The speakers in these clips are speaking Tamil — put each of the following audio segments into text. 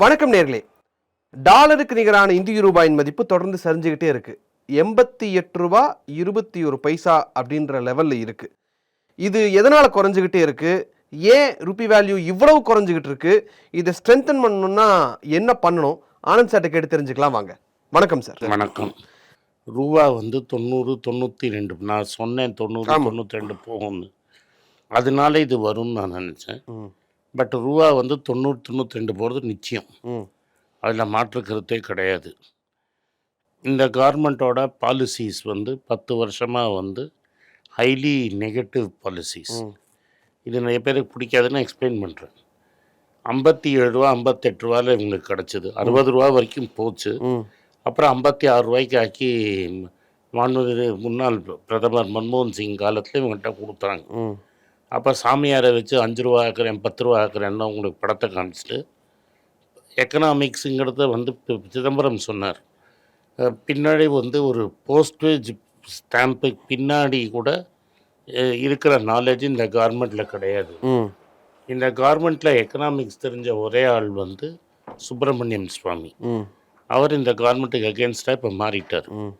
வணக்கம் நேர்களே. டாலருக்கு நிகரான இந்திய ரூபாயின் மதிப்பு தொடர்ந்து சரிஞ்சுக்கிட்டே இருக்கு. எண்பத்தி எட்டு ரூபா இருபத்தி ஒரு பைசா அப்படின்ற லெவல்ல இருக்கு. இது எதனால குறைஞ்சிக்கிட்டே இருக்கு? ஏன் ருபி வேல்யூ இவ்வளவு குறைஞ்சிக்கிட்டு இருக்கு? இதை ஸ்ட்ரென்தன் பண்ணணும்னா என்ன பண்ணணும்? ஆனந்த் சார்ட்ட கேட்டு தெரிஞ்சுக்கலாம் வாங்க. வணக்கம் சார் வணக்கம். ரூபா வந்து தொண்ணூறு தொண்ணூற்றி ரெண்டு. நான் சொன்னேன் தொண்ணூறு. தொண்ணூற்றி ரெண்டு போகும்னு. அதனால இது வரும்னு நான் நினச்சேன். ம், பட் ரூபா வந்து தொண்ணூறு தொண்ணூற்றி ரெண்டு போகிறது நிச்சயம் அதில் மாற்று கருத்தே கிடையாது. இந்த கவர்மெண்ட்டோட பாலிசிஸ் வந்து பத்து வருஷமாக வந்து ஹைலி நெகட்டிவ் பாலிசிஸ். இது நிறைய பேருக்கு பிடிக்காதுன்னு எக்ஸ்பிளைன் பண்ணுறேன் ஐம்பத்தி ஏழு ரூபா ஐம்பத்தெட்டு ரூபாயில் இவங்களுக்கு கிடச்சிது. அறுபது ரூபா வரைக்கும் போச்சு. அப்புறம் ஐம்பத்தி ஆறு ரூபாய்க்கு ஆக்கி மாண்புமிகு முன்னாள் பிரதமர் மன்மோகன் சிங் காலத்தில் இவங்கள்ட்ட கொடுத்தாங்க. அப்போ சாமியாரை வச்சு அஞ்சு ரூபா ஆக்குறேன் பத்து ரூபா ஆக்குறேன்னு உங்களுக்கு படத்தை காமிச்சிட்டு எக்கனாமிக்ஸுங்கிறத வந்து சிதம்பரம் சொன்னார். பின்னாடி வந்து ஒரு போஸ்டேஜ் ஸ்டாம்புக்கு பின்னாடி கூட இருக்கிற நாலேஜ் இந்த கவர்மெண்ட்டில் கிடையாது. இந்த கவர்மெண்ட்டில் எக்கனாமிக்ஸ் தெரிஞ்ச ஒரே ஆள் வந்து சுப்பிரமணியம் சுவாமி. அவர் இந்த கவர்மெண்ட்டுக்கு அகேன்ஸ்டாக இப்போ மாறிட்டார். ம்.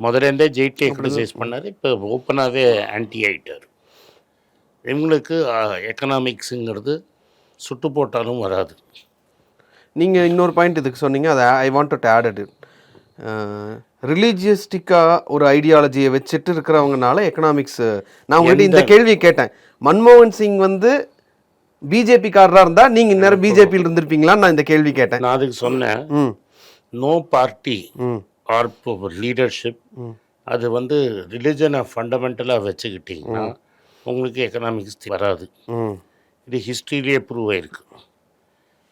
முதல்ல இருந்தே ஜெயிட்டி எக்ஸசைஸ் பண்ணார் இப்போ ஓப்பனாகவே ஆன்டி ஆயிட்டார். இவங்களுக்கு எக்கனாமிக்ஸுங்கிறது சுட்டு போட்டாலும் வராது. நீங்க இன்னொரு பாயிண்ட் இதுக்கு சொன்னீங்க அதை I want to add it ரிலீஜியஸ்டிக்காக ஒரு ஐடியாலஜியை வச்சுட்டு இருக்கிறவங்கனால எக்கனாமிக்ஸ் நான் உங்கள்கிட்ட இந்த கேள்வியை கேட்டேன். மன்மோகன் சிங் வந்து பிஜேபி காரராக இருந்தா நீங்க இந்நேரம் பிஜேபியில் இருந்திருப்பீங்களான்னு நான் இந்த கேள்வி கேட்டேன். நான் அதுக்கு சொன்னேன். ம். நோ பார்ட்டி ம். ஆர் லீடர்ஷிப் அது வந்து ரிலிஜனை ஃபண்டமெண்டலாக வச்சுக்கிட்டிங்கன்னா உங்களுக்கு எக்கனாமிக்ஸ் வராது. ம். இது ஹிஸ்ட்ரியிலே ப்ரூவ் ஆயிருக்கு.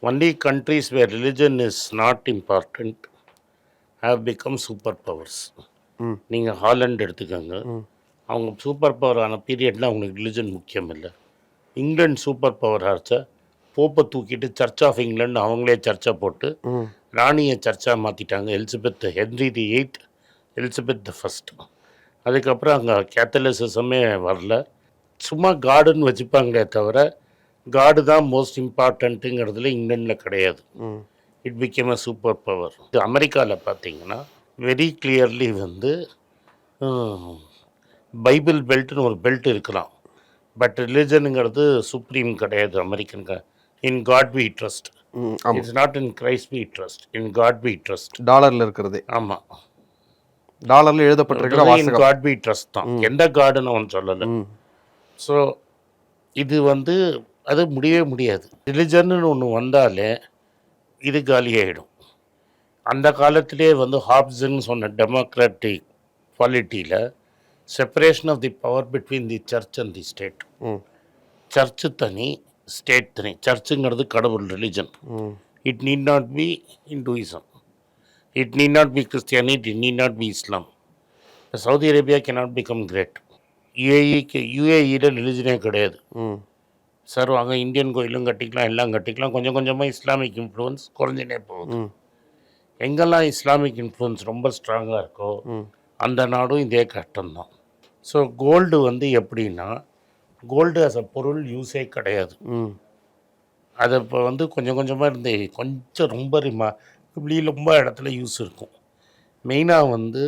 Only countries where religion is not important have become super powers. நீங்கள் ஹாலண்ட் எடுத்துக்கோங்க. அவங்க சூப்பர் பவர் ஆன பீரியடில் அவங்களுக்கு ரிலிஜன் முக்கியம் இல்லை. இங்கிலாந்து சூப்பர் பவர் ஆச்சா போப்பை தூக்கிட்டு சர்ச் ஆஃப் இங்கிலாந்து அவங்களே சர்ச்சை போட்டு ராணியை சர்ச்சாக மாற்றிட்டாங்க Elizabeth Henry the eighth Elizabeth the first அதுக்கப்புறம் அங்கே கேத்தலிசிசமே வரல. சும்மா காடுன்னு வச்சுப்பாங்களே தவிர காடு தான் மோஸ்ட் இம்பார்ட்டண்ட்டுங்கிறதுல இங்கிலாண்டில் கிடையாது. It became a super power இது அமெரிக்காவில் பார்த்தீங்கன்னா வெரி கிளியர்லி வந்து பைபிள் பெல்ட்னு ஒரு பெல்ட் இருக்கலாம். பட் ரிலிஜனுங்கிறது சுப்ரீம் கிடையாது American in God we trust it's not in Christ we trust in God we trust டாலர்ல இருக்கிறது. ஆமாம் டாலர்ல எழுதப்பட்டிருக்கிற காட் வி ட்ரஸ்ட் தான். எந்த காடுன்னு அவன் சொல்லலை. ஸோ இது வந்து அது முடியவே முடியாது. ரிலிஜன்னு ஒன்று வந்தாலே இது காலியாயிடும். அந்த காலத்திலே வந்து ஹாப்ஸுன்னு சொன்ன டெமோக்ராட்டிக் குவாலிட்டியில் separation of the power between the church and the state church தனி ஸ்டேட் தனி. சர்ச்சுங்கிறது கடவுள் religion it need not be Hinduism it need not be Christianity it need not be Islam Saudi Arabia cannot become great யுஏஇக்கு யுஏஇயில் ரிலிஜனே கிடையாது. ம். சார் அங்கே இந்தியன் கோயிலும் கட்டிக்கலாம் எல்லாம் கட்டிக்கலாம். கொஞ்சம் கொஞ்சமாக இஸ்லாமிக் இன்ஃப்ளூயன்ஸ் குறைஞ்சினே போகுது. எங்கெல்லாம் இஸ்லாமிக் இன்ஃப்ளூயன்ஸ் ரொம்ப ஸ்ட்ராங்காக இருக்கோ அந்த நாடும் இதே கஷ்டம்தான். ஸோ கோல்டு வந்து எப்படின்னா கோல்டு அஸ் அ பொருள் யூஸே கிடையாது. ம். அது இப்போ வந்து கொஞ்சம் கொஞ்சமாக இருந்து கொஞ்சம் ரொம்ப ரிமா இப்படி ரொம்ப இடத்துல யூஸ் இருக்கும். மெயினாக வந்து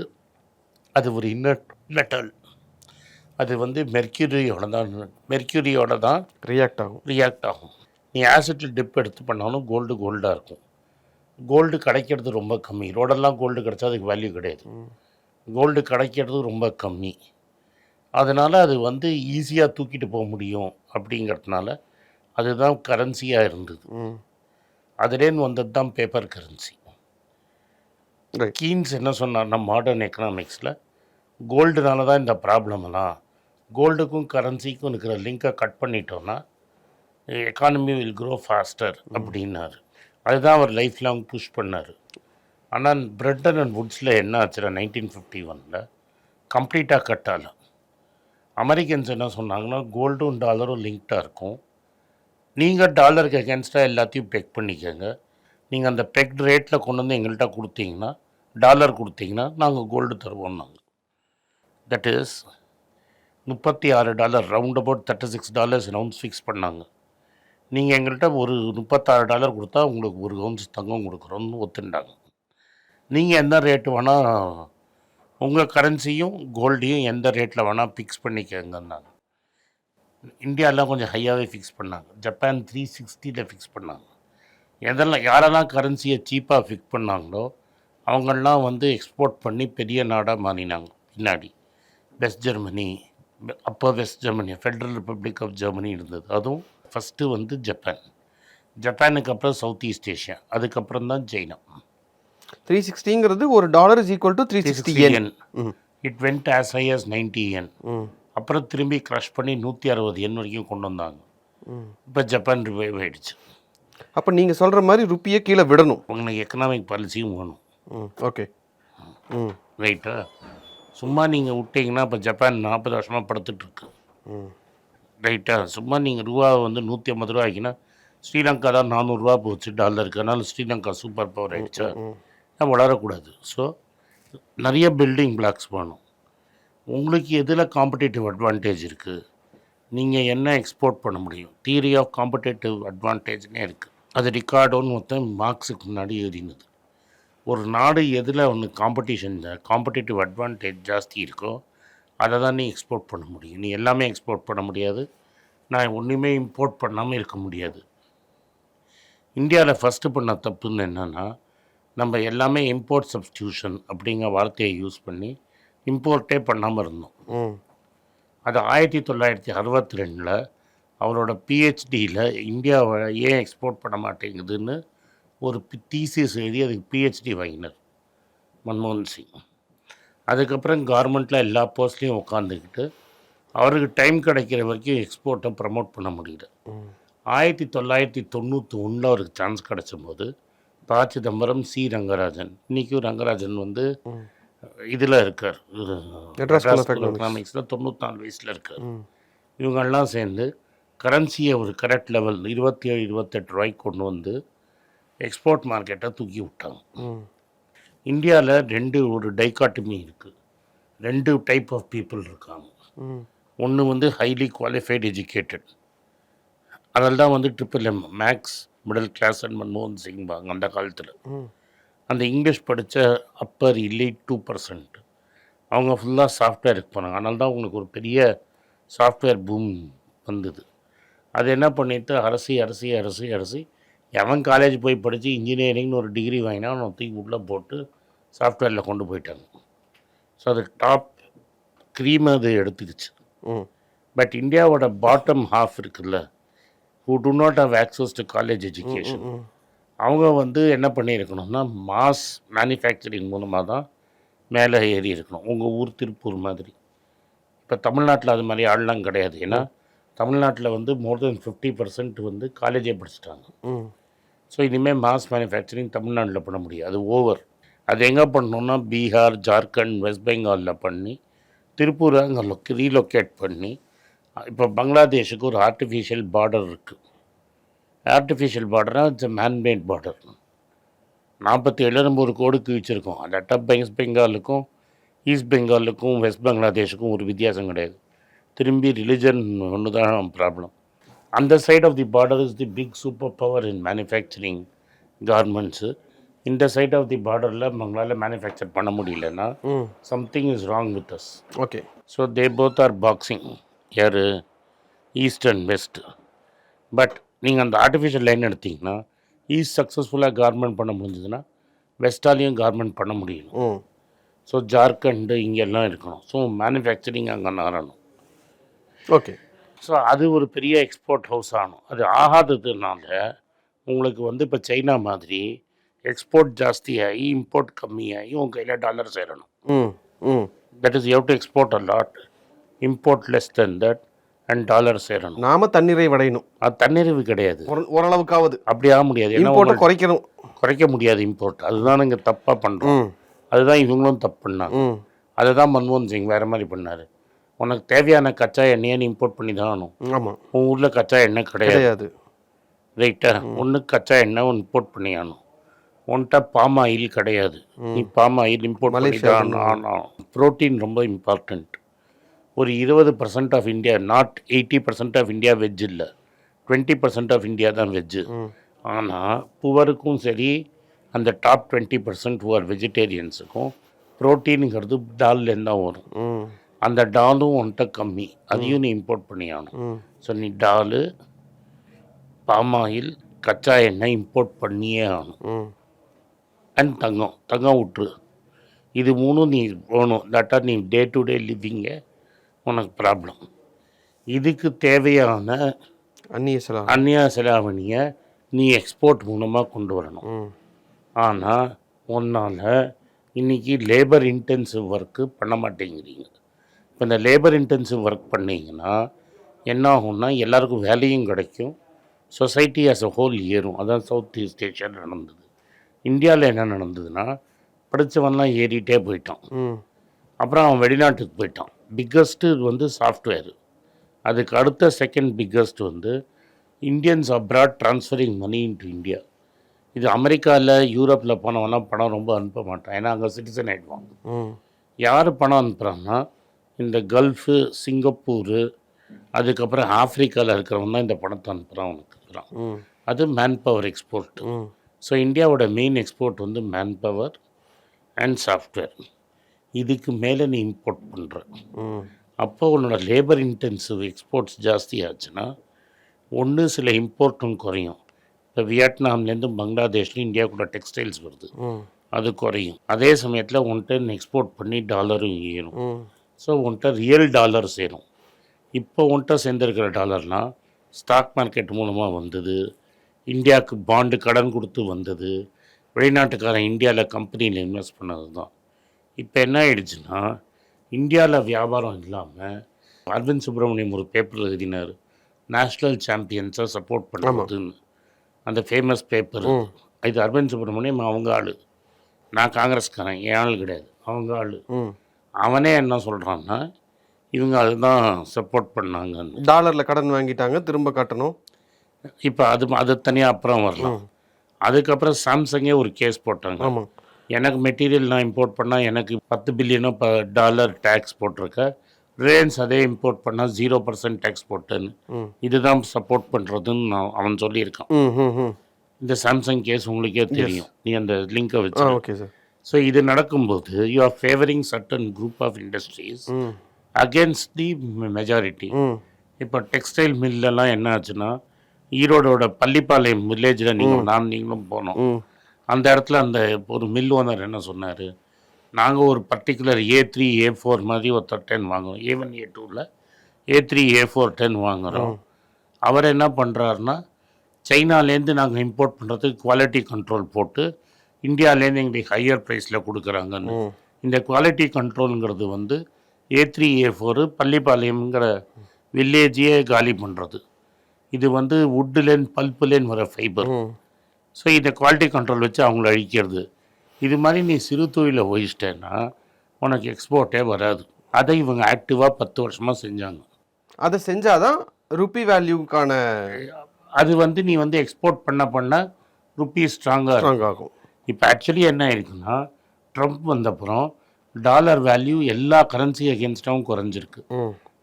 அது ஒரு இன்னட் மெட்டல் அது வந்து மெர்க்யூரியோட தான் மெர்க்யூரியோட தான் ரியாக்ட் ஆகும். ரியாக்ட் ஆகும். நீ ஆசிட்டில் டிப் எடுத்து பண்ணாலும் கோல்டு கோல்டாக இருக்கும். கோல்டு கிடைக்கிறது ரொம்ப கம்மி. ரோடெல்லாம் கோல்டு கிடைச்சா அதுக்கு வேல்யூ கிடையாது. கோல்டு கிடைக்கிறது ரொம்ப கம்மி. அதனால் அது வந்து ஈஸியாக தூக்கிட்டு போக முடியும் அப்படிங்கிறதுனால அதுதான் கரன்சியாக இருந்தது. அதுலேருந்து வந்தது தான் பேப்பர் கரன்சி கீன்ஸ் என்ன சொன்னார்னா மாடர்ன் எக்கனாமிக்ஸில் கோல்டுனால தான் இந்த ப்ராப்ளம்லாம் கோல்டுக்கும் கரன்சிக்கும் இருக்கிற லிங்கை கட் பண்ணிட்டோன்னா எக்கானமி வில் க்ரோ ஃபாஸ்டர் அப்படின்னாரு. அதுதான் அவர் லைஃப் லாங் புஷ் பண்ணார். ஆனால் பிரெட்டன் அண்ட் வுட்ஸில் என்ன ஆச்சுன்னா நைன்டீன் ஃபிஃப்டி ஒனில் கம்ப்ளீட்டாக கட் ஆகல. அமெரிக்கன்ஸ் என்ன சொன்னாங்கன்னா கோல்டும் டாலரும் லிங்க்டாக இருக்கும். நீங்கள் டாலருக்கு அகேன்ஸ்டாக எல்லாத்தையும் பெக் பண்ணிக்கோங்க. நீங்கள் அந்த பெக்ட் ரேட்டில் கொண்டு வந்து எங்கள்கிட்ட கொடுத்தீங்கன்னா டாலர் கொடுத்தீங்கன்னா நாங்கள் கோல்டு தருவோம் நாங்கள் தட் இஸ் முப்பத்தி ஆறு dollar round about thirty six dollars rounds fix பண்ணாங்க. நீங்கள் எங்கள்கிட்ட ஒரு முப்பத்தாறு டாலர் கொடுத்தா உங்களுக்கு ஒரு கவுன்ஸ் தங்கம் கொடுக்குறோன்னு ஒத்துண்டாங்க. நீங்கள் எந்த ரேட்டு வேணால் உங்கள் கரன்சியும் கோல்டையும் எந்த ரேட்டில் வேணால் ஃபிக்ஸ் பண்ணிக்கங்கன்னாங்க. இந்தியாவில் கொஞ்சம் ஹையாகவே ஃபிக்ஸ் பண்ணாங்க. ஜப்பான் த்ரீ சிக்ஸ்டியில் ஃபிக்ஸ் பண்ணாங்க. எதெல்லாம் யாரெல்லாம் கரன்சியை சீப்பாக ஃபிக்ஸ் பண்ணாங்களோ அவங்கெல்லாம் வந்து எக்ஸ்போர்ட் பண்ணி பெரிய நாடாக மாறினாங்க பின்னாடி. வெஸ்ட் ஜெர்மனி அப்போ West Germany Federal Republic of Germany இருந்தது. அதுவும் ஃபஸ்ட்டு வந்து ஜப்பான் ஜப்பானுக்கு அப்புறம் சவுத் ஈஸ்ட் ஏஷியா அதுக்கப்புறம் தான் சைனா த்ரீ சிக்ஸ்டிங்கிறது ஒரு dollar is equal to three sixty yen it went as high as 90 yen அப்புறம் திரும்பி க்ரஷ் பண்ணி நூற்றி அறுபது எண் வரைக்கும் கொண்டு வந்தாங்க. ம். இப்போ ஜப்பான் ரிவைவ் ஆயிடுச்சு. அப்போ நீங்கள் சொல்கிற மாதிரி ருப்பியை கீழே விடணும். உங்களுக்கு எக்கனாமிக் பாலிசியும் வேணும். ஓகே. ரைட்டா சும்மா நீங்கள் விட்டீங்கன்னா இப்போ ஜப்பான் நாற்பது வருஷமாக படுத்துட்டு இருக்கு ம் ரைட்டா சும்மா நீங்கள் ரூபாவை வந்து நூற்றி ஐம்பது ரூபா ஆக்கினா ஸ்ரீலங்கா தான் நானூறுரூவா போச்சு டாலருக்கு அதனால ஸ்ரீலங்கா சூப்பர் பவர் ஆயிடுச்சா. ம் நான் வளரக்கூடாது. ஸோ நிறைய பில்டிங் பிளாக்ஸ் வேணும். உங்களுக்கு எதில் காம்படேட்டிவ் அட்வான்டேஜ் இருக்குது நீங்கள் என்ன எக்ஸ்போர்ட் பண்ண முடியும்? தியரி ஆஃப் காம்படேட்டிவ் அட்வான்டேஜ்னே இருக்குது அது ரிகார்டோன்னு மொத்தம் மார்க்ஸுக்கு முன்னாடி எழுதினது ஒரு நாடு எதில் ஒன்று காம்படிஷன் காம்படேட்டிவ் அட்வான்டேஜ் ஜாஸ்தி இருக்கோ அதை தான் நீ எக்ஸ்போர்ட் பண்ண முடியும். நீ எல்லாமே எக்ஸ்போர்ட் பண்ண முடியாது. நான் ஒன்றுமே இம்போர்ட் பண்ணாமல் இருக்க முடியாது. இந்தியாவில் ஃபஸ்ட்டு பண்ண தப்புன்னு என்னென்னா நம்ம எல்லாமே இம்போர்ட் சப்ஸ்டியூஷன் அப்படிங்கிற வார்த்தையை யூஸ் பண்ணி இம்போர்ட்டே பண்ணாமல் இருந்தோம். அது ஆயிரத்தி தொள்ளாயிரத்தி அறுபத்தி ரெண்டில் அவரோட பிஹெச்டியில் இந்தியாவை ஏன் எக்ஸ்போர்ட் பண்ண மாட்டேங்குதுன்னு ஒரு தீசிஸ் எழுதி அதுக்கு பிஹெச்டி வாங்கினார். மன்மோகன் சிங். அதுக்கப்புறம் கவர்மெண்ட்டில் எல்லா போஸ்ட்லேயும் உட்காந்துக்கிட்டு அவருக்கு டைம் கிடைக்கிற வரைக்கும் எக்ஸ்போர்ட்டை ப்ரமோட் பண்ண முடியல. ஆயிரத்தி தொள்ளாயிரத்தி தொண்ணூற்றி ஒன்றில் அவருக்கு சான்ஸ் கிடைச்சபோது ப சிதம்பரம் சி. ரங்கராஜன். இன்றைக்கும் ரங்கராஜன் வந்து. இதில் இருக்கார். எக்கனாமிக்ஸில் தொண்ணூத்தாலு வயசில் இருக்கார். இவங்கெல்லாம் சேர்ந்து கரன்சியை ஒரு கரெக்ட் லெவல் இருபத்தி ஏழு இருபத்தெட்டு ரூபாய்க்கு கொண்டு வந்து எக்ஸ்போர்ட் மார்க்கெட்டை தூக்கி விட்டாங்க. ம். இந்தியாவில் ரெண்டு ஒரு டைகாட்டமி இருக்குது ரெண்டு டைப் ஆஃப் பீப்புள் இருக்காங்க. ஒன்று வந்து ஹைலி குவாலிஃபைடு எஜுகேட்டட் அதில் தான் வந்து triple M makes middle class and மன்மோகன் சிங் பாங்க அந்த காலத்தில். அந்த இங்கிலீஷ் படித்த அப்பர் இல்லை டூ பர்சன்ட் அவங்க ஃபுல்லாக சாஃப்ட்வேருக்கு போனாங்க அதனால தான் உங்களுக்கு ஒரு பெரிய சாஃப்ட்வேர் பூம் வந்தது. அது என்ன பண்ணிட்டு அரசி அரசி அரசி அரசி எவன் காலேஜ் போய் படித்து இன்ஜினியரிங்னு ஒரு டிகிரி வாங்கினா அவனை தூக்கி உள்ளே போட்டு சாஃப்ட்வேரில் கொண்டு போயிட்டாங்க. ஸோ அது டாப் க்ரீம் அது எடுத்துக்கிச்சு. பட் இந்தியாவோட பாட்டம் ஹாஃப் இருக்குல்ல who do not have access to college education அவங்க வந்து என்ன பண்ணியிருக்கணும்னா மாஸ் மேனுஃபேக்சரிங் மூலமாக தான் மேலே ஏறி இருக்கணும். உங்கள் ஊர் திருப்பூர் மாதிரி. இப்போ தமிழ்நாட்டில் அது மாதிரி ஆள்லாம் கிடையாது. ஏன்னா தமிழ்நாட்டில் வந்து மோர் தென் ஃபிஃப்டி பர்சன்ட் வந்து காலேஜே படிச்சிட்டாங்க. ஸோ இனிமேல் மாஸ் மேனுஃபேக்சரிங் தமிழ்நாட்டில் பண்ண முடியாது. அது ஓவர் அது எங்கே பண்ணணும்னா பீகார் ஜார்க்கண்ட் வெஸ்ட் பெங்காலில் பண்ணி திருப்பூரை அங்கே லொக் ரீலொக்கேட் பண்ணி இப்போ பங்களாதேஷுக்கு ஒரு ஆர்டிஃபிஷியல் பார்டர் இருக்குது ஆர்டிஃபிஷியல் பார்டர்னால் இட்ஸ் மேன்மேட் பார்டர் நாற்பத்தி ஏழு நம்ம ஒரு கோடுக்கு வச்சுருக்கோம் அட்டப் வெஸ்ட் பெங்காலுக்கும் ஈஸ்ட் பெங்காலுக்கும் வெஸ்ட் பங்களாதேஷுக்கும் ஒரு வித்தியாசம் கிடையாது. திரும்பி ரிலிஜன் ஒன்று தான் ப்ராப்ளம் அந்த side of the border is the big super power in manufacturing garments இந்த சைட் ஆஃப் தி பார்டரில் நம்மளால் மேனுஃபேக்சர் பண்ண முடியலன்னா something is wrong with us okay so they both are boxing யார் ஈஸ்ட் அண்ட் வெஸ்ட் பட் நீங்கள் அந்த ஆர்டிஃபிஷியல் லைன் எடுத்தீங்கன்னா ஈஸ்ட் சக்ஸஸ்ஃபுல்லாக கார்மெண்ட் பண்ண முடிஞ்சதுன்னா வெஸ்டாலையும் கார்மெண்ட் பண்ண முடியணும். ம். ஸோ ஜார்க்கண்டு இங்கெல்லாம் இருக்கணும். ஸோ மேனுஃபேக்சரிங் அங்கே நகரணும் ஓகே ஸோ அது ஒரு பெரிய எக்ஸ்போர்ட் ஹவுஸ் ஆகணும் அது ஆகாததுனால உங்களுக்கு வந்து இப்போ சைனா மாதிரி எக்ஸ்போர்ட் ஜாஸ்தியாகி இம்போர்ட் கம்மியாகி உங்கள் கையில் டாலர் சேரணும். That is you to export a lot import less then that and dollar சேரணும். நாம தண்ணீரை வடையணும். அது தன்னிறைவு கிடையாது. ஓரளவுக்காவது. அப்படி ஆக முடியாது. இம்போர்ட்டை குறைக்கணும். குறைக்க முடியாது இம்போர்ட் அதுதான் இங்கே தப்பாக பண்ணுறோம் அதுதான் இவங்களும் தப்பு பண்ணாங்க. அதை தான் மன்மோகன் சிங் வேறு மாதிரி பண்ணார். உனக்கு தேவையான கச்சா எண்ணெயை நீ இம்போர்ட் பண்ணி தான் ஆகணும். ஆமாம் உன் ஊரில் கச்சா எண்ணெய் கிடையாது. ரைட்டா ஒன்று கச்சா எண்ணெய் ஒன்று இம்போர்ட் பண்ணி ஆகணும். உன்கிட்ட பாம் ஆயில் கிடையாது. நீ பாம் ஆயில் இம்போர்ட் பண்ணி தான் ஆகணும். ப்ரோட்டீன் ரொம்ப இம்பார்ட்டண்ட் ஒரு இருபது percent of India not eighty percent of India veg இல்லை. டுவெண்ட்டி பர்சன்ட் ஆஃப் இந்தியா தான் வெஜ்ஜு ஆனால் புவருக்கும் சரி அந்த டாப் டுவெண்ட்டி பர்சன்ட் புவர் வெஜிடேரியன்ஸுக்கும் ப்ரோட்டீனுங்கிறது டால்லேருந்து தான் வரும். அந்த டாலும் உன்கிட்ட கம்மி. அதையும் நீ இம்போர்ட் பண்ணி ஆகணும் ஸோ நீ டாலு பாமாயில் கச்சா எண்ணெய் இம்போர்ட் பண்ணியே ஆகணும். அண்ட் தங்கம். தங்கம் விட்டுரு இது மூணும் நீ போகணும் இல்லாட்டா நீ டே டு டே லிவிங்கே உனக்கு ப்ராப்ளம் இதுக்கு தேவையான அந்நிய செலவு அந்நிய செலாவணியை நீ எக்ஸ்போர்ட் மூலமாக கொண்டு வரணும். ஆனால் உன்னால் இன்றைக்கி லேபர் இன்டென்சிவ் ஒர்க்கு பண்ண மாட்டேங்கிறீங்க. இப்போ இந்த லேபர் இன்டென்சிவ் ஒர்க் பண்ணீங்கன்னா என்ன ஆகும்னா எல்லாருக்கும் வேலையும் கிடைக்கும். சொசைட்டி ஆஸ் அ ஹோல் ஏறும். அதான் சவுத் ஈஸ்ட் ஏஷியாவில் நடந்தது. இந்தியாவில் என்ன நடந்ததுன்னா படித்தவன்லாம் ஏறிட்டே போயிட்டான். அப்புறம் அவன் வெளிநாட்டுக்கு போயிட்டான். பிக்கஸ்ட்டு வந்து சாஃப்ட்வேர் அதுக்கு அடுத்த செகண்ட் பிக்கஸ்ட் வந்து Indians abroad transferring money into India இது அமெரிக்காவில் யூரோப்பில் போனவன்லாம் பணம் ரொம்ப அனுப்ப மாட்டான். ஏன்னா அங்கே சிட்டிசன் ஆகிடுவாங்க யார் பணம் அனுப்புகிறான்னா இந்த கல்ஃபு சிங்கப்பூரு அதுக்கப்புறம் ஆஃப்ரிக்காவில் இருக்கிறவன் தான் இந்த பணத்தை அனுப்புகிறான் அவனுக்கு இருக்கிறான் அது மேன் பவர் எக்ஸ்போர்ட் ஸோ இந்தியாவோட மெயின் எக்ஸ்போர்ட் வந்து மேன் பவர் அண்ட் சாஃப்ட்வேர் இதுக்கு மேலே நீ இம்போர்ட் பண்ணுற அப்போ உன்னோட லேபர் இன்டென்சிவ் எக்ஸ்போர்ட்ஸ் ஜாஸ்தி ஆச்சுன்னா ஒன்று சில இம்போர்ட்டும் குறையும். இப்போ வியட்நாம்லேருந்து பங்களாதேஷ்லேயும் இந்தியா கூட டெக்ஸ்டைல்ஸ் வருது. அது குறையும். அதே சமயத்தில் உன்கிட்ட எக்ஸ்போர்ட் பண்ணி டாலரும் ஏறும். ம். ஸோ உன்கிட்ட ரியல் டாலர் சேரும். இப்போ உன்கிட்ட சேர்ந்துருக்கிற டாலர்னால் ஸ்டாக் மார்க்கெட் மூலமாக வந்தது. இந்தியாவுக்கு பாண்டு கடன் கொடுத்து வந்தது. வெளிநாட்டுக்காரன் இந்தியாவில் கம்பெனியில் இன்வெஸ்ட் பண்ணது தான் இப்போ என்ன ஆயிடுச்சுன்னா இந்தியாவில் வியாபாரம் இல்லாமல் அரவிந்த் சுப்பிரமணியம் ஒரு பேப்பர் எழுதினார். நேஷ்னல் சாம்பியன்ஸை சப்போர்ட் பண்ணுறதுன்னு அந்த ஃபேமஸ் பேப்பர். இது அரவிந்த் சுப்பிரமணியம் அவங்க ஆள். நான் காங்கிரஸ்காரன் என் ஆள் கிடையாது. அவங்க ஆள். அவனே என்ன சொல்கிறான்னா இவங்க அதுதான் சப்போர்ட் பண்ணாங்கன்னு. டாலர்ல கடன் வாங்கிட்டாங்க திரும்ப கட்டணும். இப்போ அது அது தனியாக அப்புறம் வரலாம். அதுக்கப்புறம் சாம்சங்கே ஒரு கேஸ் போட்டாங்க. ஆமாம் எனக்கு மெட்டீரியல் நான் இம்போர்ட் பண்ணால் எனக்கு பத்து பில்லியனோ ப டாலர் டேக்ஸ் போட்டிருக்க. ரிலையன்ஸ் அதே இம்போர்ட் பண்ணால் ஜீரோ பர்சன்ட் டேக்ஸ் போட்டேன்னு. இதுதான் சப்போர்ட் பண்ணுறதுன்னு நான் அவன் சொல்லியிருக்கான். இந்த சாம்சங் கேஸ் உங்களுக்கே தெரியும். நீ அந்த லிங்கை வச்சு ஓகே சார் ஸோ இது நடக்கும்போது you are favouring certain group of industries against the majority இப்போ டெக்ஸ்டைல் மில்லெல்லாம் என்ன ஆச்சுன்னா ஈரோடோட பள்ளிப்பாளையம் வில்லேஜில் நீங்கள் நான் நீங்களும் போனோம். அந்த இடத்துல அந்த ஒரு மில் ஓனர் என்ன சொன்னார் நாங்கள் ஒரு particular A three A four மாதிரி ஒருத்தர் டென் வாங்குறோம். ஏ ஒன் ஏ டூவில் A three A four ten வாங்குகிறோம் அவர் என்ன பண்ணுறாருன்னா சைனாலேருந்து நாங்கள் இம்போர்ட் பண்ணுறதுக்கு குவாலிட்டி கண்ட்ரோல் போட்டு இந்தியாவிலேருந்து எங்களுக்கு ஹையர் ப்ரைஸில் கொடுக்குறாங்கன்னு. இந்த குவாலிட்டி கண்ட்ரோலுங்கிறது வந்து ஏ த்ரீ ஏ ஃபோரு பள்ளிப்பாளையம்ங்கிற வில்லேஜையே காலி பண்ணுறது இது வந்து வுட்டுலேன் பல்ப்புலேன் வர ஃபைபர் ஸோ இந்த குவாலிட்டி கண்ட்ரோல் வச்சு அவங்கள அழிக்கிறது. இது மாதிரி நீ சிறு தொழிலை ஒழிச்சிட்டேன்னா உனக்கு எக்ஸ்போர்ட்டே வராது. அதை இவங்க ஆக்டிவாக பத்து வருஷமாக செஞ்சாங்க. அதை செஞ்சாதான் ருப்பி வேல்யூக்கான அது வந்து நீ வந்து எக்ஸ்போர்ட் பண்ண பண்ண ருப்பீ ஸ்ட்ராங்காக ஸ்ட்ராங் ஆகும். இப்போ ஆக்சுவலி என்ன ஆயிருக்குன்னா ட்ரம்ப் வந்தப்புறம் டாலர் வேல்யூ எல்லா கரன்சி அகேன்ஸ்டாகவும் குறைஞ்சிருக்கு.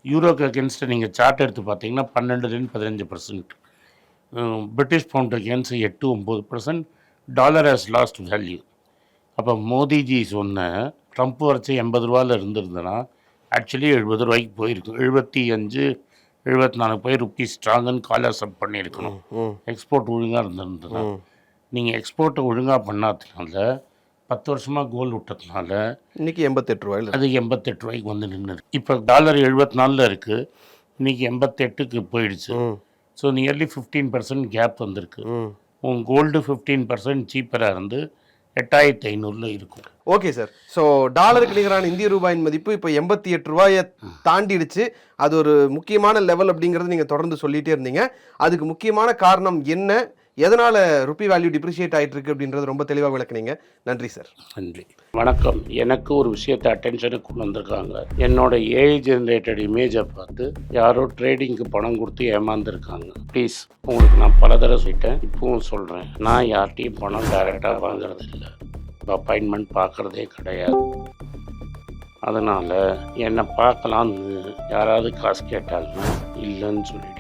யூரோக்கு அகேன்ஸ்ட்டு நீங்கள் சார்ட் எடுத்து பார்த்தீங்கன்னா பன்னெண்டுலேருந்து பதினஞ்சு பர்சன்ட் பிரிட்டிஷ் பவுண்ட் அகேன்ஸ்ட் எட்டு ஒம்பது percent dollar has lost value அப்போ மோடிஜி சொன்ன ட்ரம்ப் வரைச்சி எண்பது ரூபாவில் இருந்திருந்தனா ஆக்சுவலி எழுபது ரூபாய்க்கு போயிருக்கும் எழுபத்தி அஞ்சு எழுபத்தி நாலு போய் ருப்பி ஸ்ட்ராங்குன்னு காலர்ஸ் அப் பண்ணியிருக்கணும். எக்ஸ்போர்ட் ஒழுங்காக இருந்திருந்ததுன்னா. ம். நீங்கள் எக்ஸ்போர்ட்டை ஒழுங்காக பண்ணாததுனால பத்து வருஷமாக கோல் விட்டதுனால இன்னைக்கு எண்பத்தெட்டு ரூபாயில் அது எண்பத்தெட்டு ரூபாய்க்கு வந்து நின்றுது இப்போ டாலர் எழுபத்தி நாலில் இருக்குது இன்னைக்கு எண்பத்தெட்டுக்கு போயிடுச்சு. So nearly fifteen percent gap வந்திருக்கு. உன் கோல்டு ஃபிஃப்டீன் பர்சன்ட் சீப்பராக இருந்து எட்டாயிரத்தி ஐநூறில் இருக்கும். ஓகே சார் ஸோ டாலருக்கு நிகரான இந்திய ரூபாயின் மதிப்பு இப்போ எண்பத்தி எட்டு ரூபாயை தாண்டிடுச்சு. அது ஒரு முக்கியமான லெவல் அப்படிங்கிறது நீங்கள் தொடர்ந்து சொல்லிட்டே இருந்தீங்க. அதுக்கு முக்கியமான காரணம் என்ன? எதனால் ருப்பி வேல்யூ டிப்ரிஷியேட் ஆயிட்டு இருக்கு அப்படின்றது ரொம்ப தெளிவாக விளக்குனீங்க. நன்றி சார் நன்றி. வணக்கம். எனக்கு ஒரு விஷயத்தை அட்டென்ஷனுக்கு கொண்டு வந்திருக்காங்க. என்னோட ஏஐ ஜெனரேட்டட் இமேஜை பார்த்து யாரோ ட்ரேடிங்க்கு பணம் கொடுத்து ஏமாந்துருக்காங்க. ப்ளீஸ் உங்களுக்கு நான் பல தடவை சொல்லிட்டேன். இப்பவும் சொல்கிறேன் நான் யார்கிட்டையும் பணம் டைரெக்டாக வாங்குறது இல்லை. அப்பாயின்மெண்ட் பார்க்குறதே கிடையாது. அதனால் என்னை பார்க்கலான்னு யாராவது காசு கேட்டாங்கன்னா இல்லைன்னு சொல்லிட்டு